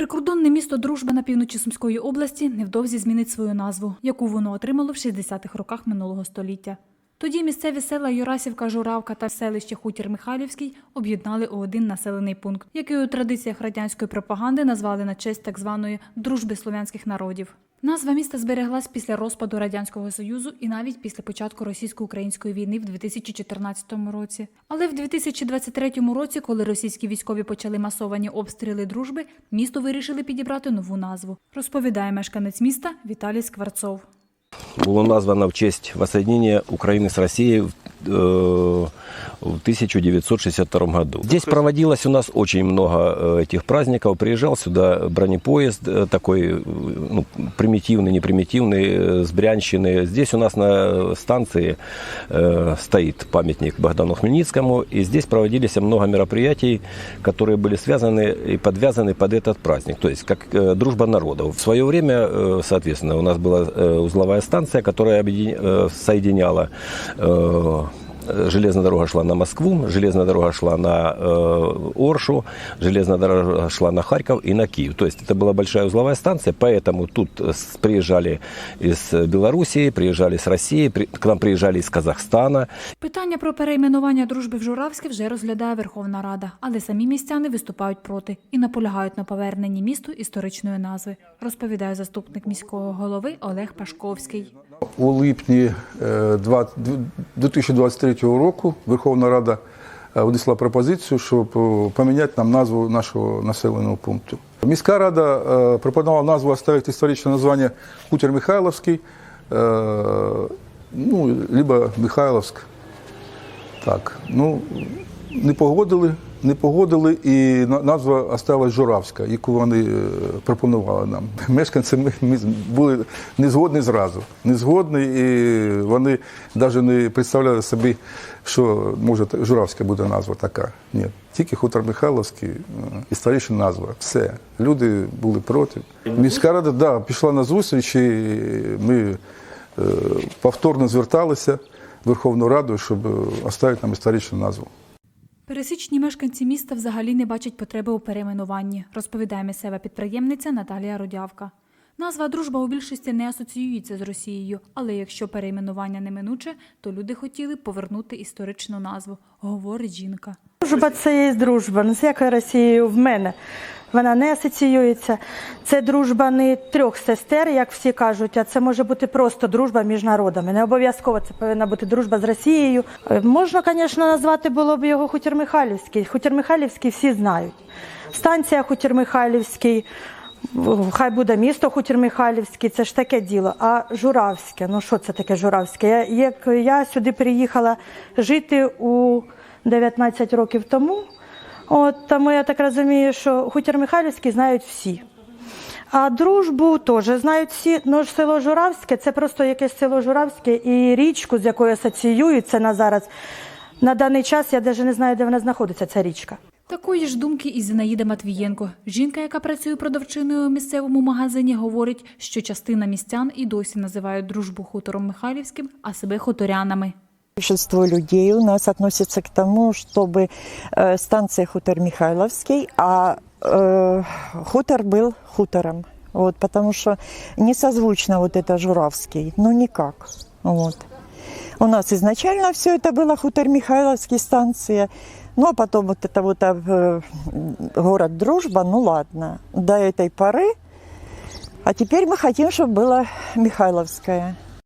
Прикордонне місто Дружба на півночі Сумської області невдовзі змінить свою назву, яку воно отримало в 60-х роках минулого століття. Тоді місцеві села Юрасівка, Журавка та селище Хутір Михайлівський об'єднали у один населений пункт, який у традиціях радянської пропаганди назвали на честь так званої дружби слов'янських народів. Назва міста збереглась після розпаду радянського союзу і навіть після початку російсько-української війни в 2014 році. Але в 2023 році, коли російські військові почали масовані обстріли дружби, місто вирішили підібрати нову назву. Розповідає мешканець міста Віталій Скворцов. было названо в честь воссоединения Украины с Россией в, э, в 1962 году. Здесь проводилось у нас очень много э, этих праздников. Приезжал сюда бронепоезд э, такой э, ну, примитивный, не примитивный, э, с Брянщины. Здесь у нас на станции э, стоит памятник Богдану Хмельницкому. И здесь проводились много мероприятий, которые были связаны и подвязаны под этот праздник. То есть как э, дружба народов. В свое время, э, соответственно, у нас была э, узловая станция, которая объедин- э, соединяла Железная дорога шла на Москву, железная дорога шла на э, Оршу, железная дорога шла на Харьков и на Киев. То есть это была большая узловая станция, поэтому тут э, с- приезжали из Белоруссии, приезжали с России, при- к нам приезжали из Казахстана. Питання про перейменування дружби в Журавське вже розглядає Верховна Рада, але самі містяни виступають проти і наполягають на поверненні місту історичної назви, розповідає заступник міського голови Олег Пашковський. У липні е, два- 2023 року Верховна Рада е, внесла пропозицію, щоб е, поміняти нам назву нашого населеного пункту. Міська рада е, пропонувала назву оставити історичне названня Хутір Михайловський, е, ну, либо Михайловськ. Так, ну не погодили, не погодили, і на- назва осталась Журавська, яку вони е, пропонували нам. Мешканці ми, були не згодні зразу. Не згодні, і вони навіть не представляли собі, що може Журавська буде назва така. Ні, тільки хутор Михайловський, е, історична назва. Все. Люди були проти. Міська рада да, пішла на зустріч, і ми е, повторно зверталися в Верховну Раду, щоб оставити нам історичну назву. Пересічні мешканці міста взагалі не бачать потреби у перейменуванні, розповідає місцева підприємниця Наталія Родявка. Назва дружба у більшості не асоціюється з Росією, але якщо перейменування неминуче, то люди хотіли повернути історичну назву, говорить жінка. Дружба це є дружба. не з якою Росією в мене вона не асоціюється. Це дружба не трьох сестер, як всі кажуть, а це може бути просто дружба між народами. Не обов'язково це повинна бути дружба з Росією. Е, Можна, звісно, назвати було б його Хутір Михайлівський. Хутір Михайлівський всі знають. Станція Хутір Михайлівський. Хай буде місто Хутір Михайлівський, це ж таке діло. А Журавське, ну що це таке Журавське? Я, як я сюди приїхала жити у 19 років тому. От тому я так розумію, що хутір Михайлівський знають всі. А дружбу теж знають всі. Ну ж село Журавське це просто якесь село Журавське і річку, з якою асоціюються на зараз. На даний час я навіть не знаю, де вона знаходиться, ця річка. Такої ж думки і Зінаїда Матвієнко. Жінка, яка працює продавчиною у місцевому магазині, говорить, що частина містян і досі називають дружбу хутором Михайлівським, а себе хуторянами. Большинство людей у нас относится к тому, чтобы э, станция хутор Михайловский, а э, хутор был хутором. Вот, потому что не созвучно вот это Журавский, ну никак. Вот. У нас изначально все это было хутор Михайловский станция, ну а потом вот это вот э, город Дружба, ну ладно, до этой поры. А теперь мы хотим, чтобы было Михайловское.